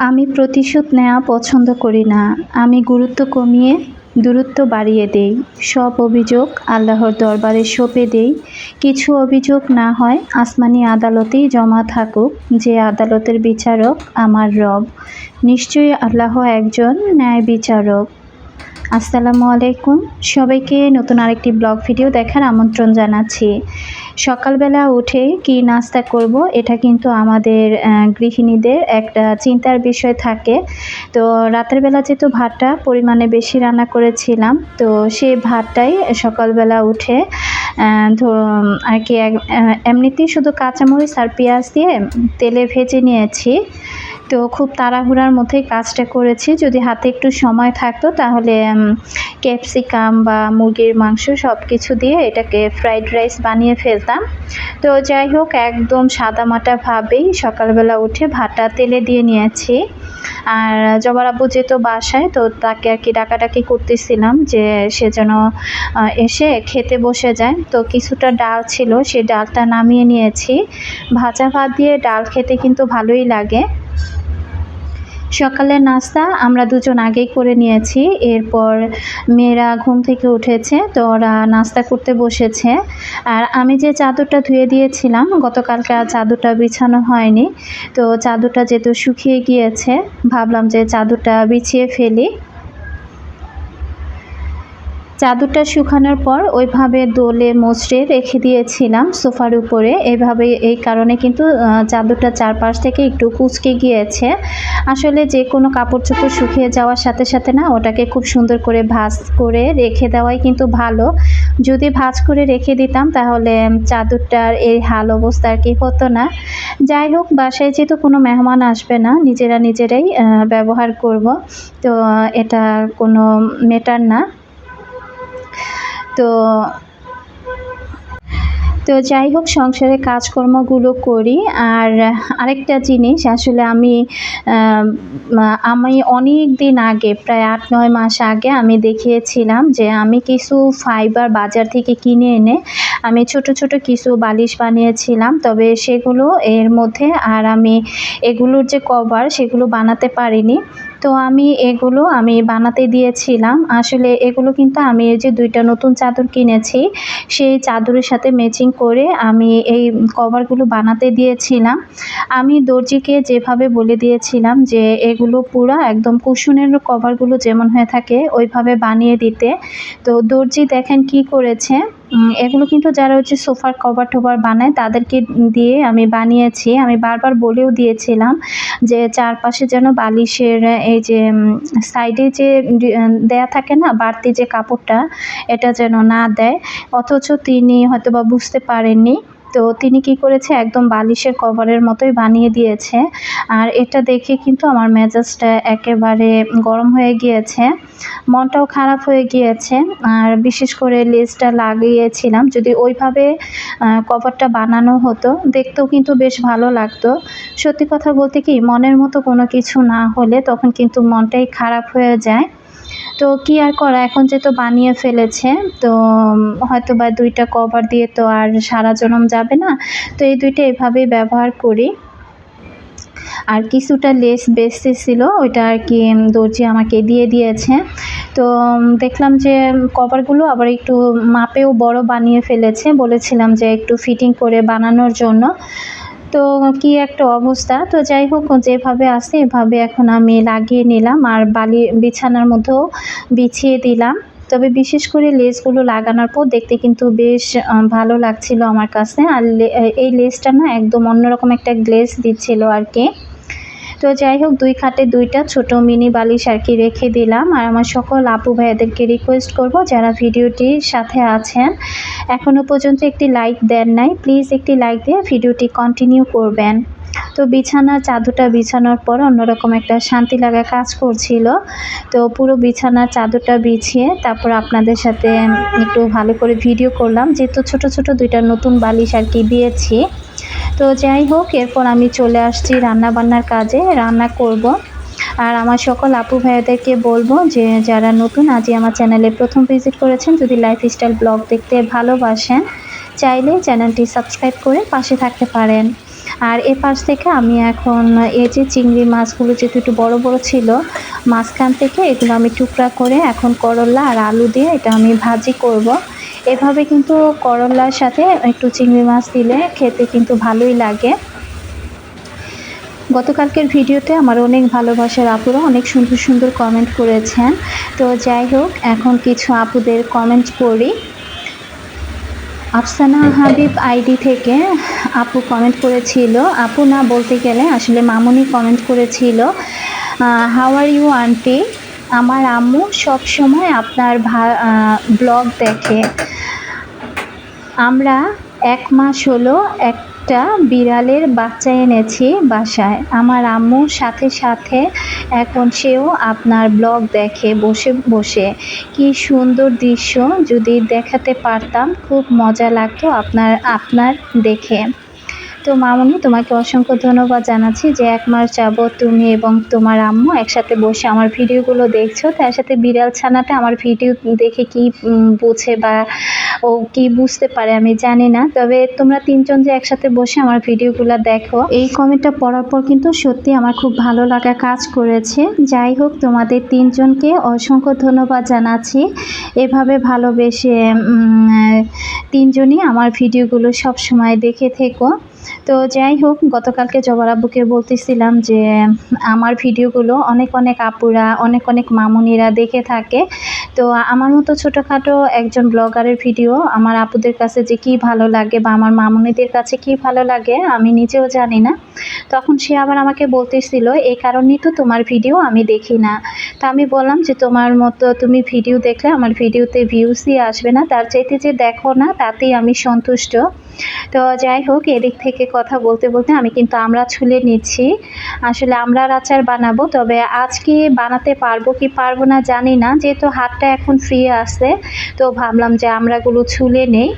আমি প্রতিশোধ নেওয়া পছন্দ করি না। আমি গুরুত্ব কমিয়ে, দূরত্ব বাড়িয়ে দেই। সব অভিযোগ আল্লাহর দরবারে সঁপে দেই। কিছু অভিযোগ না হয় আসমানি আদালতেই জমা থাকুক, যে আদালতের বিচারক আমার রব। নিশ্চয়ই আল্লাহ একজন ন্যায় বিচারক। আসসালামু আলাইকুম। সবাইকে নতুন আরেকটি ব্লগ ভিডিও দেখার আমন্ত্রণ জানাচ্ছি। সকালবেলা উঠে কি নাস্তা করব, এটা কিন্তু আমাদের গৃহিণীদের একটা চিন্তার বিষয় থাকে। তো রাতের বেলা যেহেতু ভাতটা পরিমাণে বেশি রান্না করেছিলাম, তো সেই ভাতটাই সকালবেলা উঠে আর কি এমনিতেই শুধু কাঁচামরিচ আর পেঁয়াজ দিয়ে তেলে ভেজে নিয়েছি। তো খুব তাড়াহুড়ার মধ্যেই কাজটা করেছি। যদি হাতে একটু সময় থাকতো তাহলে ক্যাপসিকাম বা মুরগির মাংস সব কিছু দিয়ে এটাকে ফ্রাইড রাইস বানিয়ে ফেলতাম। তো যাই হোক, একদম সাদামাটাভাবেই সকালবেলা উঠে ভাটা তেলে দিয়ে নিয়েছি। আর জবার আব্বু যেহেতু বাসায়, তো তাকে আর কি ডাকাডাকি করতেছিলাম যে সে যেন এসে খেতে বসে যায়। তো কিছুটা ডাল ছিল সেই ডালটা নামিয়ে নিয়েছি। ভাজা ভাত দিয়ে ডাল খেতে কিন্তু ভালোই লাগে। সকালের নাস্তা আমরা দুজন আগেই করে নিয়েছি। এরপর মেয়েরা ঘুম থেকে উঠেছে, তো ওরা নাস্তা করতে বসেছে। আর আমি যে চাদরটা ধুয়ে দিয়েছিলাম, গতকালকে আর চাদরটা বিছানো হয়নি। তো চাদরটা যেহেতু শুকিয়ে গিয়েছে, ভাবলাম যে চাদরটা বিছিয়ে ফেলি। চাদরটা শুকানোর পর ওইভাবে দোলে মোচড়ে রেখে দিয়েছিলাম সোফার উপরে। এভাবে, এই কারণে কিন্তু চাদরটা চারপাশ থেকে একটু কুচকে গিয়েছে। আসলে যে কোনো কাপড় চোপড় শুকিয়ে যাওয়ার সাথে সাথে না, ওটাকে খুব সুন্দর করে ভাজ করে রেখে দেওয়াই কিন্তু ভালো। যদি ভাঁজ করে রেখে দিতাম, তাহলে চাদরটার এই হাল অবস্থা আর কি হতো না। যাই হোক, বাসায় যেহেতু কোনো মেহমান আসবে না, নিজেরা নিজেরাই ব্যবহার করব। তো এটা কোনো মেটার না। তো তো যাই হোক, সংসারে কাজকর্মগুলো করি। আর আরেকটা জিনিস, আসলে আমি আমি অনেক দিন আগে, প্রায় আট, নয় মাস আগে আমি দেখিয়েছিলাম যে আমি কিছু ফাইবার বাজার থেকে কিনে এনে আমি ছোট ছোট কিছু বালিশ বানিয়েছিলাম। তবে সেগুলো এর মধ্যে, আর আমি এগুলোর যে কভার সেগুলো বানাতে পারিনি। তো আমি এগুলো আমি বানাতে দিয়েছিলাম। আসলে এগুলো কিন্তু আমি এই যে দুইটা নতুন চাদর কিনেছি, সেই চাদরের সাথে ম্যাচিং করে আমি এই কভারগুলো বানাতে দিয়েছিলাম। আমি দর্জিকে যেভাবে বলে দিয়েছিলাম যে এগুলো পুরো একদম কুশনের কভারগুলো যেমন হয়ে থাকে, ওইভাবে বানিয়ে দিতে। তো দর্জি দেখেন কি করেছে এগুলো কিন্তু যারা হচ্ছে সোফার কভার টোভার বানায়, তাদেরকে দিয়ে আমি বানিয়েছি। আমি বারবার বলেও দিয়েছিলাম যে চারপাশে যেন বালিশের এই যে সাইডে যে দেয়া থাকে না, বাড়তি যে কাপড়টা, এটা যেন না দেয়। অথচ তিনি হয়তো বা বুঝতে পারেননি। তো তিনি কি করেছে? একদম বালিশের কভারের মতোই বানিয়ে দিয়েছে। আর এটা দেখে কিন্তু আমার মেজাজটা একেবারে গরম হয়ে গিয়েছে। মনটাও খারাপ হয়ে গিয়েছে। আর বিশেষ করে লেজটা লাগিয়েছিলাম। যদি ওইভাবে কভারটা বানানো হতো, দেখতেও কিন্তু বেশ ভালো লাগতো। সত্যি কথা বলতে কি, মনের মতো কোনো কিছু না হলে তখন কিন্তু মনটাই খারাপ হয়ে যায়। তো কি আর করা? এখন যেহেতু বানিয়ে ফেলেছে, তো হয়তো বা দুইটা কভার দিয়ে তো আর সারা জনম যাবে না। তো এই দুইটা এভাবেই ব্যবহার করি। আর কিছুটা লেস বেসতে ছিল, ওইটা আর কি দর্জি আমাকে দিয়ে দিয়েছে। তো দেখলাম যে কভারগুলো আবার একটু মাপেও বড় বানিয়ে ফেলেছে। বলেছিলাম যে একটু ফিটিং করে বানানোর জন্য। তো কি একটা অবস্থা? তো যাই হোক, যেভাবে আসে এভাবে এখন আমি লাগিয়ে নিলাম আর বালি, বিছানার মধ্যেও বিছিয়ে দিলাম। তবে বিশেষ করে লেসগুলো লাগানোর পর দেখতে কিন্তু বেশ ভালো লাগছিল আমার কাছে। আর এই লেসটা না একদম অন্যরকম একটা গ্লেস দিচ্ছিল আর কি। তো যাই হোক, দুই খাটে দুইটা ছোট মিনি বালিশ আর কি রেখে দিলাম। আর আমার সকল আপু ভাইয়াদেরকে রিকোয়েস্ট করব যারা ভিডিওটির সাথে আছেন। এখনও পর্যন্ত একটি লাইক দেন নাই। প্লিজ একটি লাইক দিয়ে ভিডিওটি কন্টিনিউ করবেন। তো বিছানার চাদরটা বিছানোর পর অন্যরকম একটা শান্তি লাগা কাজ করছিল। তো পুরো বিছানার চাদরটা বিছিয়ে তারপর আপনাদের সাথে একটু ভালো করে ভিডিও করলাম। যেহেতু ছোট ছোট দুইটা নতুন বালিশ আর কি দিয়েছি তো যাই হোক, এরপর আমি চলে আসছি রান্না বান্নার কাজে, রান্না করব আর আমার সকল আপু ভাইয়াদেরকে বলব যে, যারা নতুন, আজই আমার চ্যানেলে প্রথম ভিজিট করেছেন, যদি লাইফস্টাইল ব্লগ দেখতে ভালোবাসেন, চাইলে চ্যানেলটি সাবস্ক্রাইব করে পাশে থাকতে পারেন আর এ পাশ থেকে আমি এখন এই যে চিংড়ি মাছগুলো যেহেতু একটু বড় বড় ছিল, মাঝখান থেকে এগুলো আমি টুকরা করে এখন করলা আর আলু দিয়ে এটা আমি ভাজি করব। এভাবে কিন্তু করলার সাথে একটু চিংড়ি মাছ দিলে খেতে কিন্তু ভালোই লাগে। গতকালকের ভিডিওতে আমার অনেক ভালোবাসার আপুরা অনেক সুন্দর সুন্দর কমেন্ট করেছেন। তো যাই হোক, এখন কিছু আপুদের কমেন্ট পড়ি আফসানা হাবিব আইডি থেকে আপু কমেন্ট করেছিল। আপু না বলতে গেলে আসলে মামুনি কমেন্ট করেছিল। হাউ আর ইউ আন্টি আমার আম্মু সব সময় আপনার ব্লগ দেখে। আমরা এক মাস হলো একটা বিড়ালের বাচ্চা এনেছি বাসায়। আমার আম্মুর সাথে সাথে এখন সেও আপনার ব্লগ দেখে বসে বসে। কি সুন্দর দৃশ্য, যদি দেখাতে পারতাম, খুব মজা লাগতো আপনার আপনার দেখে। তো মামনি, তোমাকে অসংখ্য ধন্যবাদ জানাচ্ছি যে এক মাস যাবৎ তুমি এবং তোমার আম্মু একসাথে বসে আমার ভিডিওগুলো দেখছ। তার সাথে বিড়াল ছানাটা আমার ভিডিও দেখে কি বুঝে বা ও কি বুঝতে পারে আমি জানি না। তবে তোমরা তিনজন যে একসাথে বসে আমার ভিডিওগুলো দেখো, এই কমেন্টটা পড়ার পর কিন্তু সত্যি আমার খুব ভালো লাগা কাজ করেছে। যাই হোক, তোমাদের তিনজনকে অসংখ্য ধন্যবাদ জানাচ্ছি। এভাবে ভালোবেসে তিনজনই আমার ভিডিওগুলো সব সময় দেখে থেকো। তো যাই হোক, গতকালকে জবার আব্বুকে বলতেছিলাম যে, আমার ভিডিওগুলো অনেক অনেক আপুরা, অনেক অনেক মামুনিরা দেখে থাকে। তো আমার মতো ছোটোখাটো একজন ব্লগারের ভিডিও আমার আপুদের কাছে যে কি ভালো লাগে বা আমার মামুনিদের কাছে কি ভালো লাগে, আমি নিজেও জানি না। তখন সে আবার আমাকে বলতেছিল এই কারণেই তো তোমার ভিডিও আমি দেখি না। তা আমি বললাম যে, তোমার মতো তুমি ভিডিও দেখলে আমার ভিডিওতে ভিউসই আসবে না, তার চাইতে যে দেখো না, তাতেই আমি সন্তুষ্ট। তো যাই হোক, এদিক থেকে কথা বলতে বলতে আমি কিন্তু আমরা ছুলে নিচ্ছি। আসলে আমরা আচার বানাবো, তবে আজকে বানাতে পারব কি পারব না জানি না, যেহেতু হাতটা এখন ফ্রি আছে, তো ভাবলাম যে আমরাগুলো ছুলে নেই।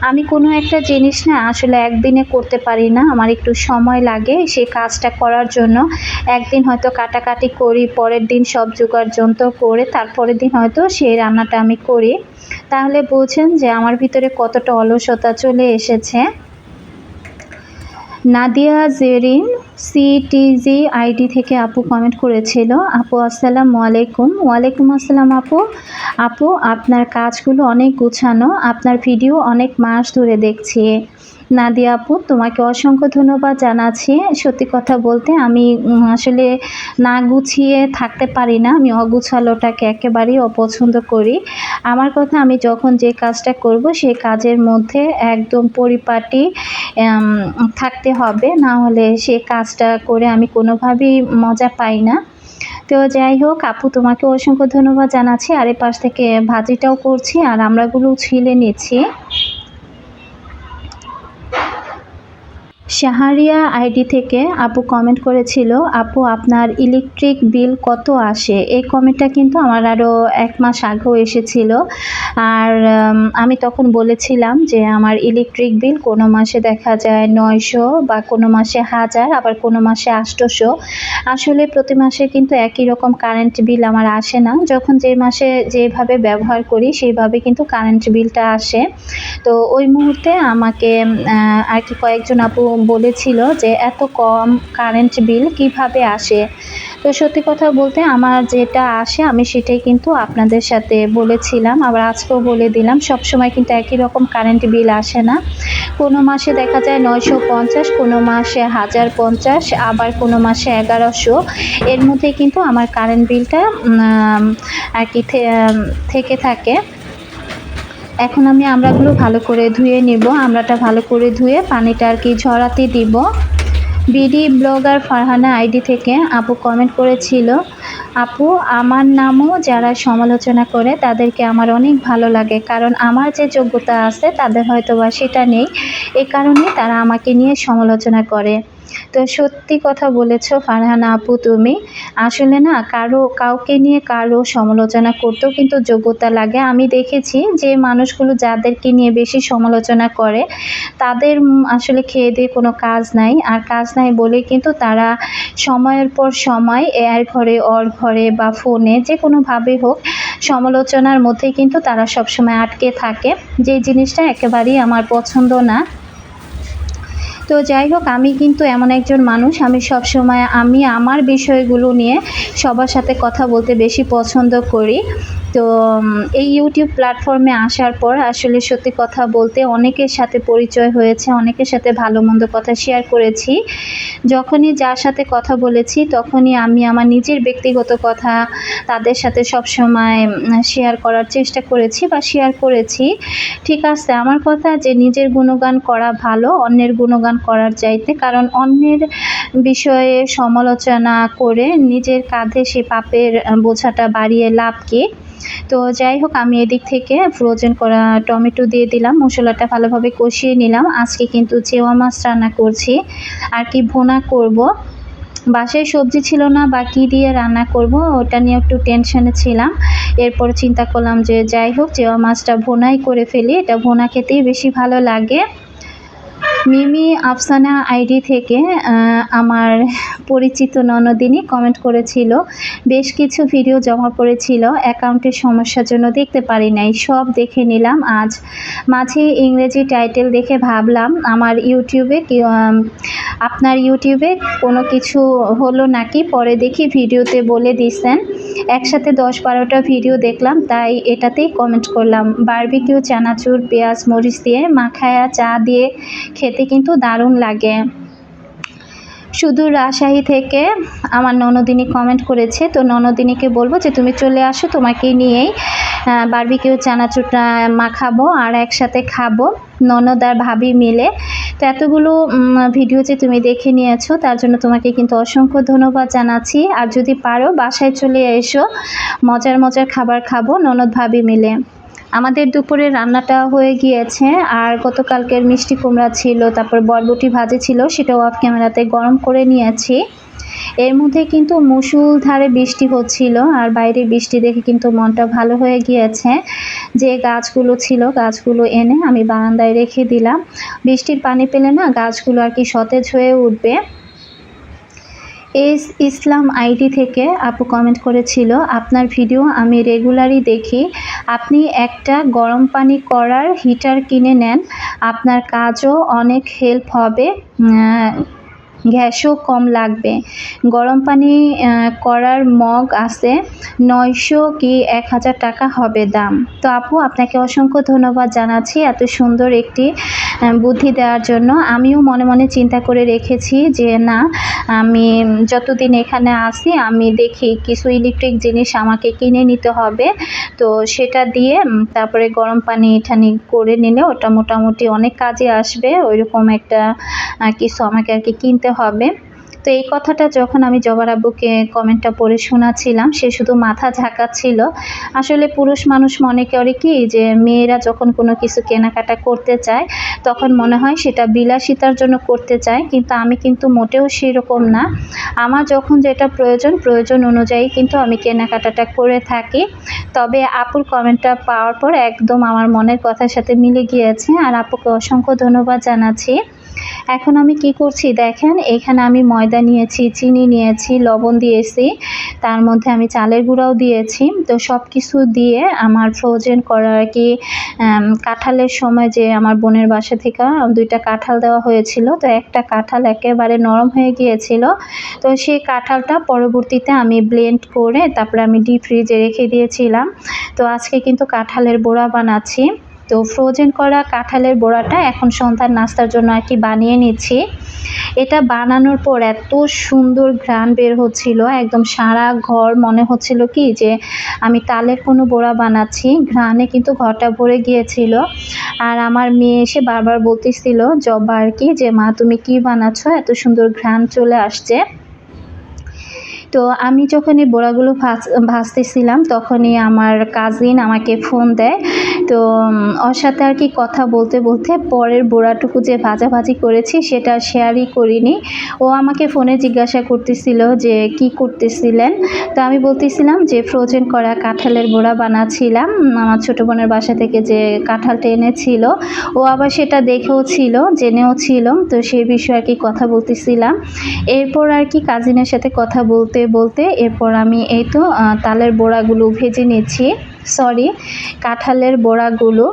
আমি কোনো একটা জিনিস না আসলে একদিনে করতে পারি না, আমার একটু সময় লাগে সেই কাজটা করার জন্য। একদিন হয়তো কাটাকাটি করি, পরের দিন সব জোগাড় যন্ত্র করে, তারপরের দিন হয়তো সেই রান্নাটা আমি করি। তাহলে বুঝেন যে আমার ভিতরে কতটা অলসতা চলে এসেছে। নাদিয়া জেরিন সিটিজি আইডি থেকে আপু কমেন্ট করেছিল। আপু, আসসালামু আলাইকুম। ওয়ালাইকুম আসসালাম আপু। আপু, আপনার কাজগুলো অনেক গুছানো। আপনার ভিডিও অনেক মাস ধরে দেখছি। নাদিয়া আপু, তোমাকে অসংখ্য ধন্যবাদ জানাচ্ছি। সত্যি কথা বলতে আমি আসলে না গুছিয়ে থাকতে পারি না। আমি অগুছালোটাকে একেবারেই অপছন্দ করি। আমার কথা আমি যখন যে কাজটা করব সেই কাজের মধ্যে একদম পরিপাটি থাকতে হবে। না হলে সে কাজটা করে আমি কোনোভাবেই মজা পাই না। তো যাই হোক, আপু তোমাকে অসংখ্য ধন্যবাদ জানাচ্ছি। আর পাশ থেকে ভাজিটাও করছি, আর আমরাগুলো ছিলে নিচ্ছি। শাহারিয়া আইডি থেকে আপু কমেন্ট করেছিল, আপু, আপনার ইলেকট্রিক বিল কত আসে? এই কমেন্টটা কিন্তু আমার আরও এক মাস আগেও এসেছিল। আর আমি তখন বলেছিলাম যে আমার ইলেকট্রিক বিল কোনো মাসে দেখা যায় নয়শো বা কোনো মাসে হাজার, আবার কোনো মাসে আষ্টশো আসলে প্রতি মাসে কিন্তু একই রকম কারেন্ট বিল আমার আসে না। যখন যে মাসে যেভাবে ব্যবহার করি, সেইভাবে কিন্তু কারেন্ট বিলটা আসে। তো ওই মুহূর্তে আমাকে আর কি কয়েকজন আপু বলেছিল যে এত কম কারেন্ট বিল কীভাবে আসে? তো সত্যি কথা বলতে আমার যেটা আসে, আমি সেটাই কিন্তু আপনাদের সাথে বলেছিলাম। আবার আজকেও বলে দিলাম সব সময় কিন্তু একই রকম কারেন্ট বিল আসে না। কোনো মাসে দেখা যায় নয়শো পঞ্চাশ, কোনো মাসে হাজার পঞ্চাশ, আবার কোনো মাসে এগারোশো। এর মধ্যে কিন্তু আমার কারেন্ট বিলটা আর কি থেকে থাকে। এখন আমি আমড়াগুলো ভালো করে ধুয়ে নিব। আমড়াটা ভালো করে ধুয়ে পানিটা আর কি ঝরাতে দিব। বিডি ব্লগার ফারহানা আইডি থেকে আপু কমেন্ট করেছিল, আপু, আমার নামও যারা সমালোচনা করে তাদেরকে আমার অনেক ভালো লাগে, কারণ আমার যে যোগ্যতা আছে তাদের হয়তো বা সেটা নেই। এ কারণে তারা আমাকে নিয়ে সমালোচনা করে। তো সত্যি কথা বলেছ ফারহানা আপু তুমি। আসলে না, কারও, কাউকে নিয়ে কারও সমালোচনা করতেও কিন্তু যোগ্যতা লাগে। আমি দেখেছি যে মানুষগুলো যাদেরকে নিয়ে বেশি সমালোচনা করে, তাদের আসলে খেয়ে দিয়ে কোনো কাজ নাই। আর কাজ নাই বলে কিন্তু তারা সময়ের পর সময় এর ঘরে, অর ঘরে বা ফোনে যে কোনোভাবে হোক সমালোচনার মধ্যে কিন্তু তারা সবসময় আটকে থাকে। যে জিনিসটা একেবারেই আমার পছন্দ না। তো যাই হোক, আমি কিন্তু এমন একজন মানুষ। আমি সব সময় আমি আমার বিষয়গুলো নিয়ে সবার সাথে কথা বলতে বেশি পছন্দ করি। তো এই ইউটিউব প্ল্যাটফর্মে আসার পর আসলে সত্যি কথা বলতে অনেকের সাথে পরিচয় হয়েছে, অনেকের সাথে ভালো মন্দ কথা শেয়ার করেছি। যখনই যার সাথে কথা বলেছি, তখনই আমি আমার নিজের ব্যক্তিগত কথা তাদের সাথে সব সময় শেয়ার করার চেষ্টা করেছি বা শেয়ার করেছি। ঠিক আছে, আমার কথা যে নিজের গুণগান করা ভালো, অন্যের গুণগান করার চাইতে, কারণ অন্যের বিষয়ে সমালোচনা করে নিজের কাঁধে সে পাপের বোঝাটা বাড়িয়ে লাভ কি? তো যাই হোক, আমি এদিক থেকে ফ্রোজেন করা টমেটো দিয়ে দিলাম, মশলাটা ভালোভাবে কষিয়ে নিলাম। আজকে কিন্তু চেওয়া মাছ রান্না করছি, আর কি ভোনা করব? বাসায় সবজি ছিল না, বা কী দিয়ে রান্না করব, ওটা নিয়ে একটু টেনশনে ছিলাম। এরপর চিন্তা করলাম যে যাই হোক, চেওয়া মাছটা ভোনাই করে ফেলি, এটা ভোনা খেতেই বেশি ভালো লাগে। মিমি আফসানা আইডি থেকে আমার পরিচিত ননদিনী কমেন্ট করেছিল, বেশ কিছু ভিডিও জমা পড়েছিল অ্যাকাউন্টের সমস্যার জন্য দেখতে পারি নাই, সব দেখে নিলাম, আজ মাঝে ইংরেজি টাইটেল দেখে ভাবলাম, আমার ইউটিউবে আপনার ইউটিউবে কোনো কিছু হলো নাকি? পরে দেখি ভিডিওতে বলে দিছেন, একসাথে দশ বারোটা ভিডিও দেখলাম, তাই এটাতেই কমেন্ট করলাম বারবিকিউ চানাচুর, পেঁয়াজ, মরিচ দিয়ে মাখায়া চা দিয়ে কিন্তু দারুণ লাগে। শুধু রাজশাহী থেকে আমার ননদিনী কমেন্ট করেছে, তো ননদিনীকে বলব যে, তুমি চলে আসো, তোমাকে নিয়েই বারবিকিউ চানাচুরটা মাখাবো আর একসাথে খাব। ননদ আর ভাবি মিলে, তো এতগুলো ভিডিও যে তুমি দেখে নিয়েছো, তার জন্য তোমাকে কিন্তু অসংখ্য ধন্যবাদ জানাচ্ছি। আর যদি পারো, বাসায় চলে এসো, মজার মজার খাবার খাব, ননদ ভাবি মিলে। আমাদের দুপুরে রান্নাটা হয়ে গিয়েছে, আর গতকালকের মিষ্টি কুমড়া ছিল, তারপর বরবটি ভাজি ছিল, সেটাও অফ ক্যামেরাতে গরম করে নিয়েছি। এর মধ্যে কিন্তু মুসুলধারে বৃষ্টি হচ্ছিল, আর বাইরে বৃষ্টি দেখে কিন্তু মনটা ভালো হয়ে গিয়েছে। যে গাছগুলো ছিল, গাছগুলো এনে আমি বারান্দায় রেখে দিলাম। বৃষ্টির পানি পেলে না গাছগুলো আর কি সতেজ হয়ে উঠবে। এস ইসলাম আইডি থেকে আপু কমেন্ট করেছিল, আপনার ভিডিও আমি রেগুলারই দেখি। আপনি একটা গরম পানি করার হিটার কিনে নেন। আপনার কাজও অনেক হেল্প হবে। গ্যাসও কম লাগবে। গরম পানি করার মগ আছে, নয়শো কি এক হাজার টাকা হবে দাম। তো আপু, আপনাকে অসংখ্য ধন্যবাদ জানাচ্ছি এত সুন্দর একটি বুদ্ধি দেওয়ার জন্য। আমিও মনে মনে চিন্তা করে রেখেছি যে না, আমি যতদিন এখানে আসি আমি দেখি কিছু ইলেকট্রিক জিনিস আমাকে কিনে নিতে হবে। তো সেটা দিয়ে তারপরে গরম পানি ঠানি করে নিলে ওটা মোটামুটি অনেক কাজে আসবে। ওইরকম একটা কিছু আমাকে আর কি কিনতে হবে। তো এই কথাটা যখন আমি জবার আব্বুকে কমেন্টটা পড়ে শোনাচ্ছিলাম সে শুধু মাথা ঝাঁকাচ্ছিল আসলে পুরুষ মানুষ মনে করে কি যে, মেয়েরা যখন কোনো কিছু কেনাকাটা করতে চায়, তখন মনে হয় সেটা বিলাসিতার জন্য করতে চায়। কিন্তু আমি কিন্তু মোটেও সেরকম না। আমার যখন যেটা প্রয়োজন প্রয়োজন অনুযায়ী কিন্তু আমি কেনাকাটাটা করে থাকি। তবে আপুর কমেন্টটা পাওয়ার পর একদম আমার মনের কথার সাথে মিলে গিয়েছে। আর আপুকে অসংখ্য ধন্যবাদ জানাচ্ছি। এখন আমি কি করছি দেখেন, এখানে আমি ময়দা নিয়েছি, চিনি নিয়েছি, লবণ দিয়েছি, তার মধ্যে আমি চালের গুঁড়াও দিয়েছি। তো সব কিছু দিয়ে আমার ফ্রোজেন করা আর কি কাঁঠালের সময় যে আমার বোনের বাসা থেকে দুইটা কাঁঠাল দেওয়া হয়েছিল, তো একটা কাঁঠাল একেবারে নরম হয়ে গিয়েছিল। তো সেই কাঁঠালটা পরবর্তীতে আমি ব্লেন্ড করে তারপরে আমি ডিপ ফ্রিজে রেখে দিয়েছিলাম। তো আজকে কিন্তু কাঁঠালের বড়া বানাচ্ছি। তো ফ্রোজেন করা কাঁঠালের বড়াটা এখন সন্ধ্যার নাস্তার জন্য আর কি বানিয়ে নিচ্ছি। এটা বানানোর পর এত সুন্দর ঘ্রাণ বের হচ্ছিল, একদম সারা ঘর মনে হচ্ছিল কি যে আমি তালের কোনো বড়া বানাচ্ছি। ঘ্রাণে কিন্তু ঘরটা ভরে গিয়েছিল। আর আমার মেয়ে এসে বারবার বলতেছিল, জবা আর কি, যে মা তুমি কি বানাচ্ছ? এত সুন্দর ঘ্রাণ চলে আসছে। তো আমি যখন এই বড়াগুলো ভাজ, ভাজতেছিলাম, তখনই আমার কাজিন আমাকে ফোন দেয় তো ওর সাথে আর কি কথা বলতে বলতে পরের বড়াটুকু যে ভাজাভাজি করেছি সেটা শেয়ারই করিনি। ও আমাকে ফোনে জিজ্ঞাসা করতেছিল যে কি করতেছিলেন? তো আমি বলতেছিলাম যে ফ্রোজেন করা কাঁঠালের বড়া বানাচ্ছিলাম। আমার ছোটো বোনের বাসা থেকে যে কাঁঠালটা এনেছিল, ও আবার সেটা দেখেও ছিল, জেনেও ছিল। তো সেই বিষয়ে আর কি কথা বলতেছিলাম। এরপর আর কি কাজিনের সাথে কথা বলতে বলতে এরপর আমি এই তো তালের বড়াগুলো ভেজে নিচ্ছি। সরি কাঁঠালের বড়াগুলো।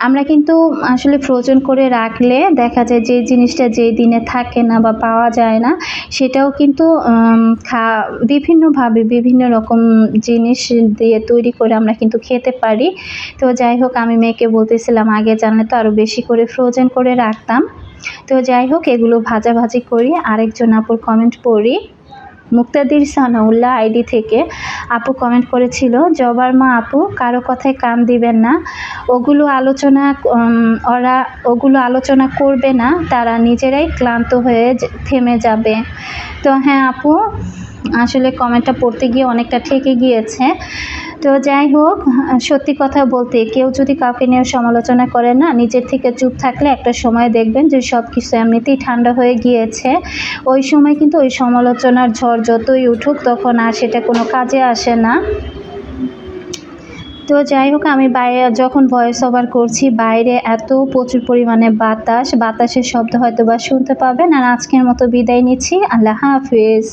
আমরা কিন্তু আসলে ফ্রোজেন করে রাখলে দেখা যায় যে জিনিসটা যেই দিনে থাকে না বা পাওয়া যায় না, সেটাও কিন্তু খা, বিভিন্নভাবে বিভিন্ন রকম জিনিস দিয়ে তৈরি করে আমরা কিন্তু খেতে পারি। তো যাই হোক, আমি মেয়েকে বলতেছিলাম, আগে জানলে তো আরও বেশি করে ফ্রোজেন করে রাখতাম। তো যাই হোক, এগুলো ভাজাভাজি করি। আরেকজন আপুর কমেন্ট পড়ি। মুক্তাদির সানাউল্লাহ আইডি থেকে আপু কমেন্ট করেছিল, জবার মা আপু, কারও কথায় কান দিবেন না। ওগুলো আলোচনা ওরা ওগুলো আলোচনা করবে না, তারা নিজেরাই ক্লান্ত হয়ে থেমে যাবে। তো হ্যাঁ আপু, আসলে কমেন্টটা পড়তে গিয়ে অনেকটা ঠেকে গিয়েছে। তো যাই হোক, সত্যি কথা বলতে কেউ যদি কাউকে নিয়ে সমালোচনা করে না, নিজের থেকে চুপ থাকলে একটা সময় দেখবেন যে সব কিছু এমনিতেই ঠান্ডা হয়ে গিয়েছে। ওই সময় কিন্তু ওই সমালোচনার ঝড় যতই উঠুক তখন আর সেটা কোনো কাজে আসে না। তো যাই হোক, আমি বাইরে যখন ভয়েস ওভার করছি, বাইরে এত প্রচুর পরিমাণে বাতাস, বাতাসের শব্দ হয়তো বা শুনতে পাবেন। আর আজকের মতো বিদায় নিচ্ছি। আল্লাহ হাফিজ।